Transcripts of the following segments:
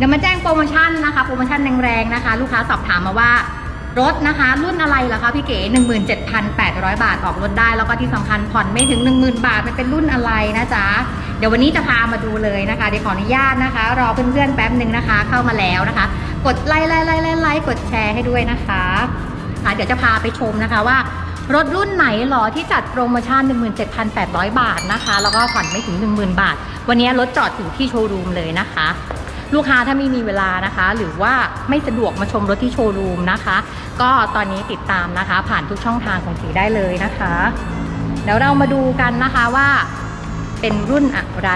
เดี๋ยวมาแจ้งโปรโมชั่นนะคะ โปรโมชั่นแรงๆนะคะ ลูกค้าสอบถามมาว่ารถนะคะ รุ่นอะไรล่ะคะพี่เก๋17,800 บาทออกรถได้ แล้วก็ที่สำคัญผ่อนไม่ถึง 10,000 บาทมันเป็นรุ่นอะไรนะจ๊ะ เดี๋ยววันนี้จะพามาดูเลยนะคะ เดี๋ยวขออนุญาตนะคะ รอเพื่อนๆแป๊บหนึ่งนะคะ เข้ามาแล้วนะคะ กดไลค์ไลค์ไลค์ไลค์ไลค์กดแชร์ให้ด้วยนะคะอะเดี๋ยวจะพาไปชมนะคะว่ารถรุ่นไหนหรอที่จัดโปรโมชั่น 17,800 บาทนะคะ แล้วก็ผ่อนไม่ถึง 10,000 บาท วันนี้รถจอดถึงที่โชว์รูมเลยนะคะ ลูกค้าถ้าไม่มีเวลานะคะ หรือว่าไม่สะดวกมาชมรถที่โชว์รูมนะคะ ก็ตอนนี้ติดตามนะคะ ผ่านทุกช่องทางของสีได้เลยนะคะเดี๋ยวเรามาดูกันนะคะว่าเป็นรุ่นอะไร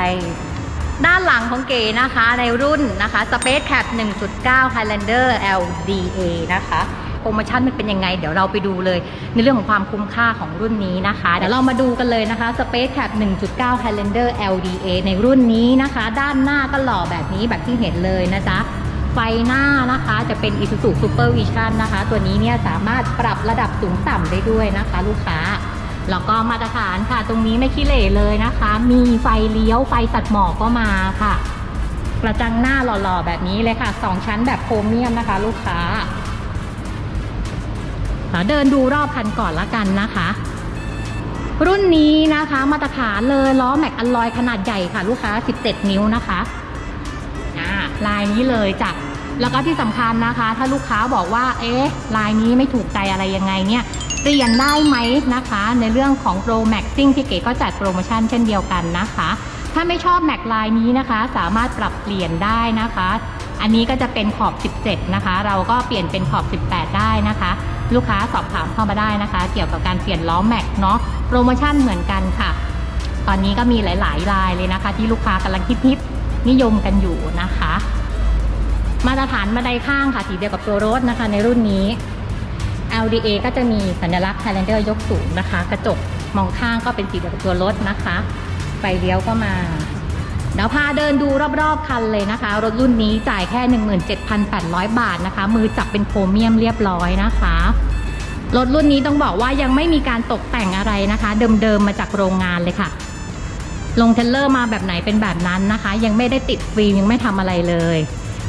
ด้านหลังของเก๋นะคะในรุ่นนะคะ Space Cap 1.9 Highlander LDA นะคะ โปรโมชั่นมันเป็นยังไง เดี๋ยวเราไปดูเลย ในเรื่องของความคุ้มค่าของรุ่นนี้นะคะเดี๋ยวเรามาดูกันเลยนะคะ Space Cap 1.9 Highlander LDA ในรุ่นนี้นะคะ ด้านหน้าก็หล่อแบบนี้แบบที่เห็นเลยนะจ๊ะไฟหน้านะคะจะเป็น Isuzu Super Vision นะคะ ตัวนี้เนี่ยสามารถปรับระดับสูงต่ำได้ด้วยนะคะ ลูกค้าแล้วก็มาตรฐานค่ะ ตรงนี้ไม่ขี้เหร่เลยนะคะ มีไฟเลี้ยวไฟตัดหมอกก็มาค่ะ กระจังหน้าหล่อๆ แบบนี้เลยค่ะสองชั้นแบบโพรเมียมนะคะ ลูกค้า เดินดูรอบคันก่อนละกันนะคะ รุ่นนี้นะคะมาตรฐานเลยล้อแม็กอัลลอยขนาดใหญ่ค่ะ ลูกค้า 17 นิ้วนะคะลายนี้เลยจ้ะแล้วก็ที่สำคัญนะคะ ถ้าลูกค้าบอกว่า เอ๊ะ ลายนี้ไม่ถูกใจอะไรยังไงเนี่ยเปลี่ยนได้ไหมนะคะ ในเรื่องของ Pro Max ซิ่งพี่เก๋ก็จัดโปรโมชั่นเช่นเดียวกันนะคะ ถ้าไม่ชอบแม็กลายนี้นะคะ สามารถปรับเปลี่ยนได้นะคะ อันนี้ก็จะเป็นขอบ 17 นะคะ เราก็เปลี่ยนเป็นขอบ 18 ได้นะคะ ลูกค้าสอบถามเข้ามาได้นะคะ เกี่ยวกับการเปลี่ยนล้อแม็กเนาะโปรโมชั่นเหมือนกันค่ะ ตอนนี้ก็มีหลายๆรายเลยนะคะ ที่ลูกค้ากำลังฮิตๆนิยมกันอยู่นะคะ มาตรฐานบันไดข้างค่ะสีเดียวกับตัวรถนะคะ ในรุ่นนี้ LDA ก็จะมีสัญลักษณ์ Highlander ยกสูงนะคะ กระจกมองข้างก็เป็นสีเดียวกับตัวรถนะคะไฟเลี้ยวก็มา เดี๋ยวพาเดินดูรอบๆคันเลยนะคะ รถรุ่นนี้จ่ายแค่ 17,800 บาทนะคะ มือจับเป็นโครเมียมเรียบร้อยนะคะรถรุ่นนี้ต้องบอกว่ายังไม่มีการตกแต่งอะไรนะคะ เดิมๆมาจากโรงงานเลยค่ะ ลงเทเลอร์มาแบบไหนเป็นแบบนั้นนะคะ ยังไม่ได้ติดฟิล์มยังไม่ทำอะไรเลย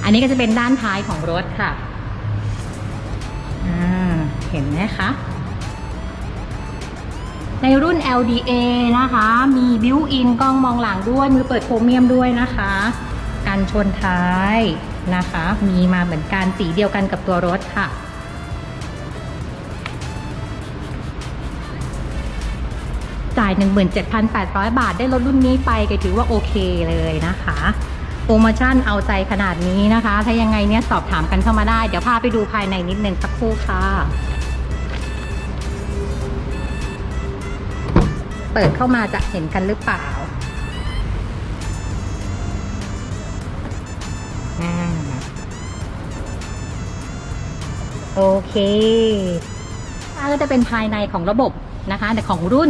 อันนี้ก็จะเป็นด้านท้ายของรถค่ะอ่าเห็นไหมคะ ในรุ่น LDA นะคะ มีบิวอินกล้องมองหลังด้วย มือเปิดโครเมียมด้วยนะคะการชนท้ายนะคะ มีมาเหมือนกันสีเดียวกันกับตัวรถค่ะจ่าย 17,800 บาทได้รถรุ่นนี้ไปก็ถือว่าโอเคเลยนะคะ โปรโมชั่นเอาใจขนาดนี้นะคะ ถ้ายังไงเนี่ยสอบถามกันเข้ามาได้ เดี๋ยวพาไปดูภายในนิดนึงสักครู่ค่ะ เปิดเข้ามาจะเห็นกันหรือเปล่าโอเคอันก็จะเป็นภายในของระบบนะคะแต่ของรุ่น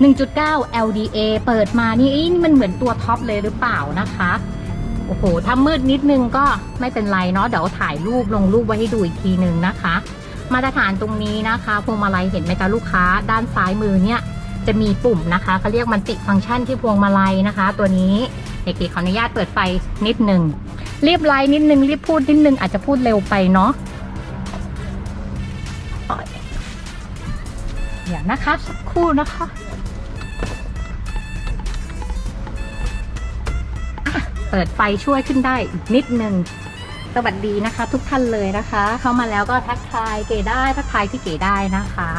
1.9 LDA เปิดมานี่นี่มันเหมือนตัวท็อปเลยหรือเปล่านะคะ โอ้โห ถ้ามืดนิดนึงก็ไม่เป็นไรเนาะ เดี๋ยวถ่ายรูปลงรูปไว้ให้ดูอีกทีนึงนะคะ มาตรฐานตรงนี้นะคะ พวงมาลัยเห็นไหมคะลูกค้า ด้านซ้ายมือเนี่ย จะมีปุ่มนะคะเขาเรียกมันติฟังก์ชันที่พวงมาลัยนะคะ ตัวนี้เด็กๆขออนุญาตเปิดไฟนิดหนึ่งรีบไลน์นิดนึงรีบพูดนิดนึงอาจจะพูดเร็วไปเนาะเดี๋ยวนะคะสักครู่นะคะเปิดไฟช่วยขึ้นได้อีกนิดนึงสวัสดีนะคะ ทุกท่านเลยนะคะ เข้ามาแล้วก็ทักทายเก๋ได้ทักทายพี่เก๋ได้นะคะ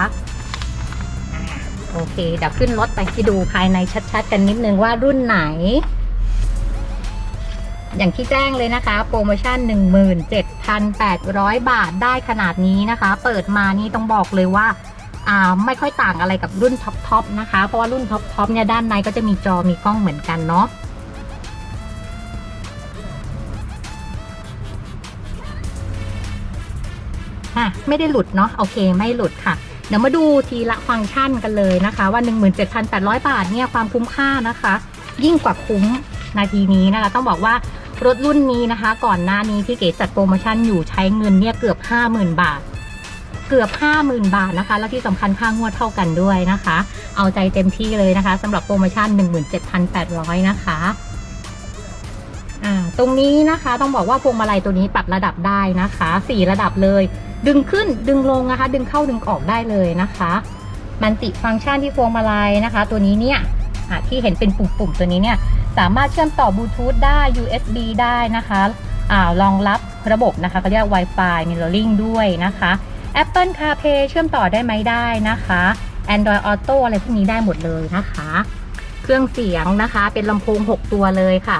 โอเค เดี๋ยวขึ้นรถไปที่ดูภายในชัดๆ กันนิดนึงว่ารุ่นไหน อย่างที่แจ้งเลยนะคะ โปรโมชั่น 17,800 บาทได้ขนาดนี้นะคะ เปิดมานี่ต้องบอกเลยว่าอ่าไม่ค่อยต่างอะไรกับรุ่นท็อปๆนะคะ เพราะว่ารุ่นท็อปๆเนี่ยด้านในก็จะมีจอมีกล้องเหมือนกันเนาะอะไม่ได้หลุดเนาะโอเคไม่หลุดค่ะ เดี๋ยวมาดูทีละฟังก์ชันกันเลยนะคะ ว่า 17,800 บาทเนี่ยความคุ้มค่านะคะ ยิ่งกว่าคุ้มนาทีนี้นะคะ ต้องบอกว่ารถรุ่นนี้นะคะ ก่อนหน้านี้พี่เก๋จัดโปรโมชั่นอยู่ใช้เงินเนี่ยเกือบ 50,000 บาท เกือบ 50,000 บาทนะคะ แล้วที่สำคัญค่างวดเท่ากันด้วยนะคะ เอาใจเต็มที่เลยนะคะสำหรับโปรโมชั่น 17,800 นะคะอ่า ตรงนี้นะคะต้องบอกว่าพวงมาลัยตัวนี้ปรับระดับได้นะคะสี่ระดับเลย ดึงขึ้นดึงลงนะคะ ดึงเข้าดึงออกได้เลยนะคะมันติฟังก์ชันที่พวงมาลัยนะคะ ตัวนี้เนี่ยที่เห็นเป็นปุ่มๆตัวนี้เนี่ยสามารถเชื่อมต่อบลูทูธได้ USB ได้นะคะอ่ารองรับระบบนะคะเขาเรียก Wi-Fi Mirroring ด้วยนะคะ Apple CarPlay เชื่อมต่อได้ไหมได้นะคะ Android Auto อะไรพวกนี้ได้หมดเลยนะคะ เครื่องเสียงนะคะเป็นลำโพง 6 ตัวเลยค่ะ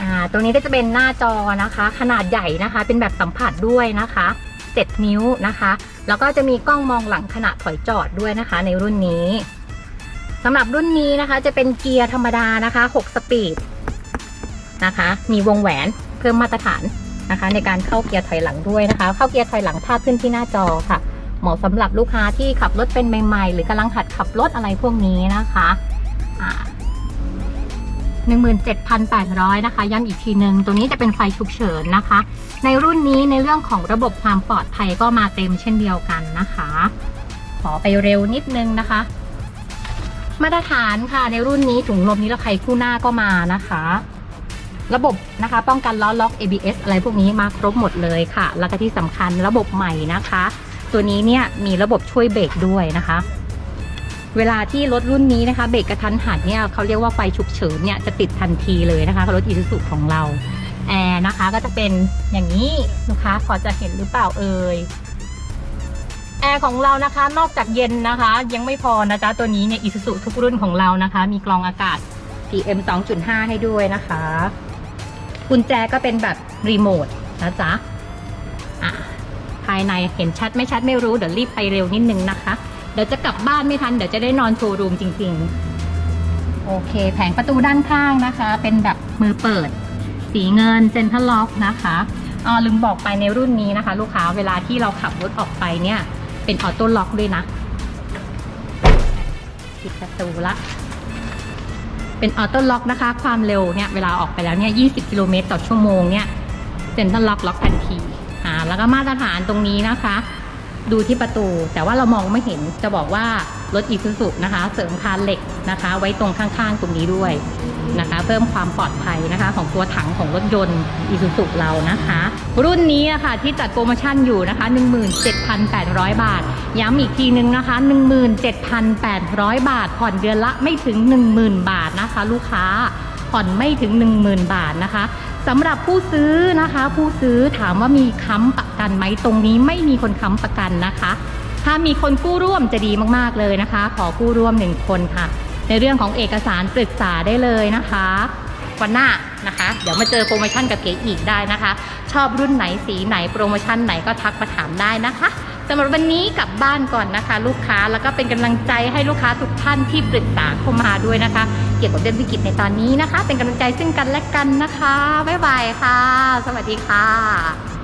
อ่าตัวนี้ก็จะเป็นหน้าจอนะคะ ขนาดใหญ่นะคะ เป็นแบบสัมผัสด้วยนะคะ 7 นิ้วนะคะ แล้วก็จะมีกล้องมองหลังขณะถอยจอดด้วยนะคะ ในรุ่นนี้สำหรับรุ่นนี้นะคะจะเป็นเกียร์ธรรมดานะคะ 6 สปีดนะคะ มีวงแหวนเพิ่มมาตรฐานนะคะ ในการเข้าเกียร์ถอยหลังด้วยนะคะ เข้าเกียร์ถอยหลังภาพขึ้นที่หน้าจอค่ะ เหมาะสำหรับลูกค้าที่ขับรถเป็นใหม่ ๆ หรือกำลังหัดขับรถอะไรพวกนี้นะคะอ่า 17,800 นะคะ ย้ำอีกทีหนึ่งตัวนี้จะเป็นไฟฉุกเฉินนะคะ ในรุ่นนี้ในเรื่องของระบบความปลอดภัยก็มาเต็มเช่นเดียวกันนะคะ ขอไปเร็วนิดนึงนะคะ มาตรฐานค่ะ ในรุ่นนี้ถุงลมนิรภัยคู่หน้าก็มานะคะ ระบบนะคะ ป้องกันล้อล็อก ABS อะไรพวกนี้มาครบหมดเลยค่ะ แล้วก็ที่สำคัญระบบใหม่นะคะ ตัวนี้เนี่ยมีระบบช่วยเบรกด้วยนะคะ เวลาที่รถรุ่นนี้นะคะเบรกกระทันหันเนี่ยเขาเรียกว่าไฟฉุกเฉินเนี่ยจะติดทันทีเลยนะคะรถอีซูซูของเราแอร์นะคะก็จะเป็นอย่างนี้ลูกค้าพอจะเห็นหรือเปล่าเอ่ยแอร์ของเรานะคะ นอกจากเย็นนะคะ ยังไม่พอนะจ๊ะตัวนี้เนี่ยอีซูซูทุกรุ่นของเรานะคะ มีกรองอากาศ PM 2.5 ให้ด้วยนะคะ กุญแจก็เป็นแบบรีโมทนะจ๊ะอะภายในเห็นชัดไม่ชัดไม่รู้เดี๋ยวรีบไปเร็วนิดนึงนะคะ เดี๋ยวจะกลับบ้านไม่ทัน เดี๋ยวจะได้นอนโชว์รูมจริง ๆ โอเค แผงประตูด้านข้างนะคะ เป็นแบบมือเปิด สีเงินเซ็นทรัลล็อกนะคะอ๋อลืมบอกไปในรุ่นนี้นะคะ ลูกค้าเวลาที่เราขับรถออกไปเนี่ย เป็นออโต้ล็อกด้วยนะปิดประตูละเป็นออโต้ล็อกนะคะ ความเร็วเนี่ยเวลาออกไปแล้วเนี่ย 20 กิโลเมตรต่อชั่วโมงเนี่ยเซ็นทรัลล็อกล็อกทันทีอ่าแล้วก็มาตรฐานตรงนี้นะคะ ดูที่ประตู แต่ว่าเรามองไม่เห็นจะบอกว่ารถอีซูซุนะคะ เสริมคานเหล็กนะคะ ไว้ตรงข้างๆ ตรงนี้ด้วยนะคะ เพิ่มความปลอดภัยนะคะ ของตัวถังของรถยนต์อีซูซุเรานะคะ รุ่นนี้อะค่ะที่จัดโปรโมชั่นอยู่นะคะ 17,800 บาท ย้ำอีกทีนึงนะคะ 17,800 บาท ผ่อนเดือนละไม่ถึง 10,000 บาทนะคะ ลูกค้าผ่อนไม่ถึง 10,000 บาทนะคะ สำหรับผู้ซื้อนะคะ ผู้ซื้อถามว่ามีค้ำประกันไหมตรงนี้ไม่มีคนค้ำประกันนะคะ ถ้ามีคนกู้ร่วมจะดีมากๆเลยนะคะ ขอกู้ร่วมหนึ่งคนค่ะ ในเรื่องของเอกสารปรึกษาได้เลยนะคะวันหน้านะคะ เดี๋ยวมาเจอโปรโมชั่นกับเก๋อีกได้นะคะ ชอบรุ่นไหนสีไหนโปรโมชั่นไหนก็ทักมาถามได้นะคะ สำหรับวันนี้กลับบ้านก่อนนะคะ ลูกค้าแล้วก็เป็นกำลังใจให้ลูกค้าทุกท่านที่ปรึกษาเข้ามาด้วยนะคะ เกี่ยวกับเรื่องวิกฤตในตอนนี้นะคะ เป็นกำลังใจซึ่งกันและกันนะคะบ๊ายบายค่ะ สวัสดีค่ะ